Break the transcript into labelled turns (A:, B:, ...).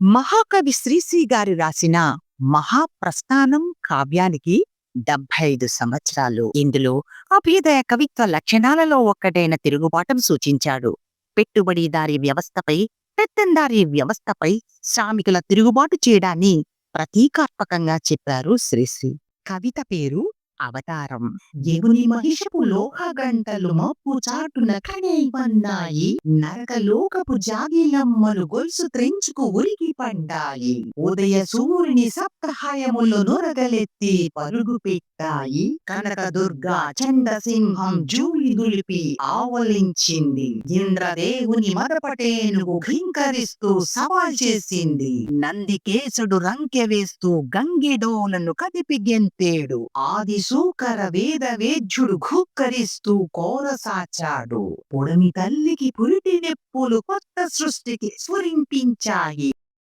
A: మహాకవి శ్రీశ్రీ గారు రాసిన మహాప్రస్థానం కావ్యానికి డెబ్బై ఐదు సంవత్సరాలు. ఇందులో అభ్యుదయ కవిత్వ లక్షణాలలో ఒక్కటైన తిరుగుబాటం సూచించాడు. పెట్టుబడిదారీ వ్యవస్థపై పెత్తందారీ వ్యవస్థపై శ్రామికుల తిరుగుబాటు చేయడాన్ని ప్రతీకాత్మకంగా చెప్పారు శ్రీశ్రీ. కవిత పేరు అవతారం. దేవుని మహిషపు లోక గంటలు మప్పు చాటున కనేవన్నాయి నరకలోకపు జాగిలమ్మలు గొలుసు త్రెంచుకు ఉరికి పడ్డాయి ఉదయ సూర్యుని సప్తహాయములు నొరగలెత్తి పరుగు పెట్టాయి. కనక దుర్గా చండసింహం జూలి దులిపి ఆవలించింది. ఇంద్రదేవుని మదపటేనుగు ఘింకరిస్తూ సవాల్ చేసింది. నందికేశుడు రంకె వేస్తూ గంగిడోలను కదిపి గెంతేడు. ఆది సూకర వేద వేద్యుడు ఘుక్కరిస్తూ కోరసాచాడు. పొడమి తల్లికి పురిటి నెప్పులు కొత్త సృష్టికి స్ఫురింపించాయి.